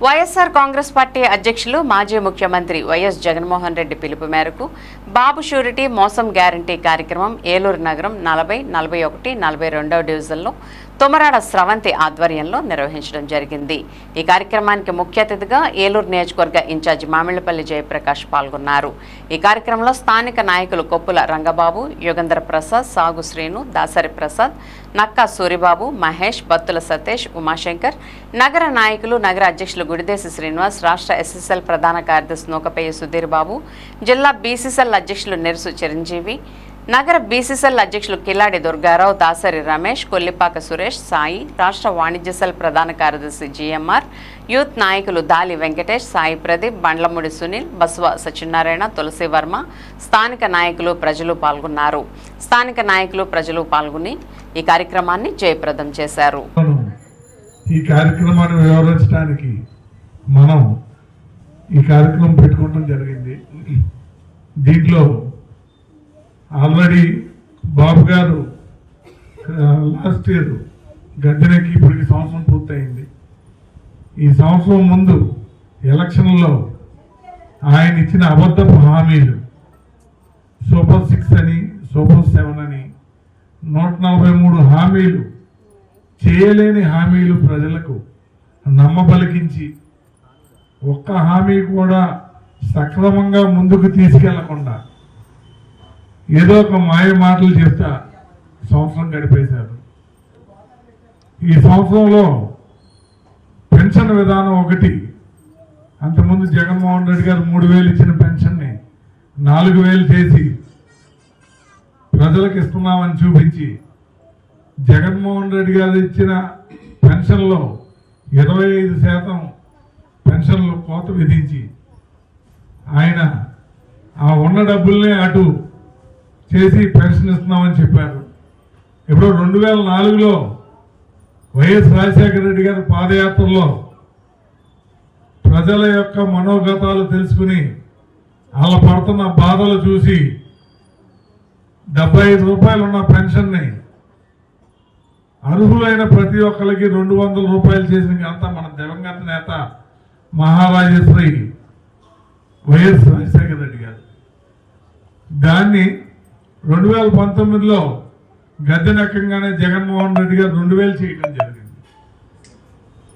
YSR Congress party అధ్యక్షులు మాజీ ముఖ్యమంత్రి వైఎస్ జగన్మోహన్ రెడ్డి పిలుపు మేరకు బాబు షూరిటీ మోసం గ్యారంటీ కార్యక్రమం ఏలూరు నగరం నలభై నలభై ఒకటి నలభై రెండవ డివిజన్లో తుమరాడ స్రవంతి ఆధ్వర్యంలో నిర్వహించడం జరిగింది. ఈ కార్యక్రమానికి ముఖ్య అతిథిగా ఏలూరు నియోజకవర్గ ఇన్ఛార్జి మామిళ్ళపల్లి జయప్రకాష్ పాల్గొన్నారు. ఈ కార్యక్రమంలో స్థానిక నాయకులు కొప్పుల రంగబాబు యుగంధర ప్రసాద్ సాగు శ్రీను దాసరి ప్రసాద్ నక్కా సూరిబాబు మహేష్ బత్తుల సతీష్ ఉమాశంకర్ నగర నాయకులు నగర అధ్యక్షులు గుడిదేశి శ్రీనివాస్ రాష్ట్ర ఎస్ఎస్ఎల్ ప్రధాన కార్యదర్శి నూకపేయ సుధీర్ బాబు జిల్లా బీసీసీఎల్ అధ్యక్షులు నెరుసు చిరంజీవి నగర బీసీసీఎల్ అధ్యక్షులు కిల్లాడి దుర్గారావు దాసరి రమేష్ కొల్లిపాక సురేష్ సాయి రాష్ట్ర వాణిజ్య సెల్ ప్రధాన కార్యదర్శి జిఎంఆర్ యూత్ నాయకులు దాలి వెంకటేష్ సాయి ప్రదీప్ బండ్లమూడి సునీల్ బస్వ సత్యనారాయణ తులసి వర్మ స్థానిక నాయకులు ప్రజలు పాల్గొన్నారు. స్థానిక నాయకులు ప్రజలు పాల్గొని ఈ కార్యక్రమాన్ని జయప్రదం చేశారు. ఈ కార్యక్రమాన్ని వివరించడానికి మనం ఈ కార్యక్రమం పెట్టుకోవడం జరిగింది. దీంట్లో ఆల్రెడీ బాబు గారు లాస్ట్ ఇయర్ గద్దెనకి ఇప్పటికి సంవత్సరం పూర్తయింది. ఈ సంవత్సరం ముందు ఎలక్షన్లో ఆయన ఇచ్చిన అబద్ధపు హామీలు సూపర్ సిక్స్ అని సూపర్ సెవెన్ అని నూట నలభై మూడు హామీలు చేయలేని హామీలు ప్రజలకు నమ్మబలికించి ఒక్క హామీ కూడా సక్రమంగా ముందుకు తీసుకెళ్ళకుండా ఏదో ఒక మాయ మాటలు చెప్తా సంవత్సరం గడిపేశారు. ఈ సంవత్సరంలో పెన్షన్ విధానం ఒకటి. అంతకుముందు జగన్మోహన్ రెడ్డి గారు మూడు వేలు ఇచ్చిన పెన్షన్ని నాలుగు వేలు చేసి ప్రజలకు ఇస్తున్నామని చూపించి జగన్మోహన్ రెడ్డి గారు ఇచ్చిన పెన్షన్లో ఇరవై ఐదు శాతం పెన్షన్లు కోత విధించి ఆయన ఆ ఉన్న డబ్బుల్నే అటు చేసి పెన్షన్ ఇస్తున్నామని చెప్పారు. ఇప్పుడు రెండు వేల నాలుగులో వైఎస్ రాజశేఖర రెడ్డి గారి పాదయాత్రలో ప్రజల యొక్క మనోగతాలు తెలుసుకుని వాళ్ళ పడుతున్న బాధలు చూసి డెబ్బై ఐదు రూపాయలు ఉన్న పెన్షన్ని అర్హులైన ప్రతి ఒక్కరికి రెండు వందల రూపాయలు చేసిన ఘనత మన దివంగత నేత మహారాజశ్రీ వైఎస్ రాజశేఖర రెడ్డి గారు. దాన్ని రెండు వేల పంతొమ్మిదిలో గద్దెనెక్కంగానే జగన్మోహన్ రెడ్డి గారు రెండు వేలు చేయడం జరిగింది.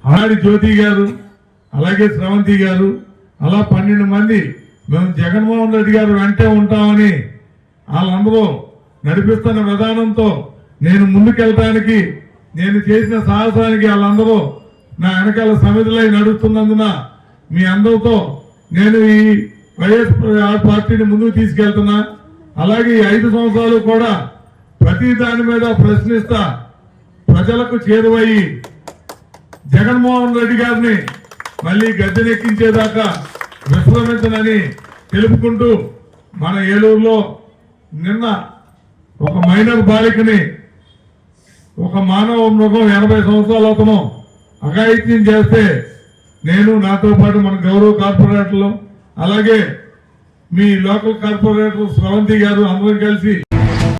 ఆనాడి జ్యోతి గారు అలాగే స్రవంతి గారు అలా పన్నెండు మంది మేము జగన్మోహన్ రెడ్డి గారు వెంటే ఉంటామని వాళ్ళందరూ నడిపిస్తున్న విధానంతో నేను ముందుకెళ్ళటానికి నేను చేసిన సాహసానికి వాళ్ళందరూ నా వెనకాల సమిధులై నడుస్తున్నందున మీ అందరితో నేను ఈ వైఎస్ పార్టీని ముందుకు తీసుకెళ్తున్నా. అలాగే ఐదు సంవత్సరాలు కూడా ప్రతి దాని మీద ప్రశ్నిస్తా ప్రజలకు చేరువయ్యి జగన్మోహన్ రెడ్డి గారిని మళ్ళీ గద్దెనెక్కించేదాకా విశ్రమించనని తెలుపుకుంటూ మన ఏలూరులో నిన్న ఒక మైనర్ బాలికని ఒక మానవ మృగం ఎనభై సంవత్సరాల అతను అఘాయిత్యం చేస్తే నేను నాతో పాటు మన గౌరవ కార్పొరేటర్లు అలాగే మీ లోకల్ కార్పొరేటర్ స్రవంతి గారు అందరం కలిసి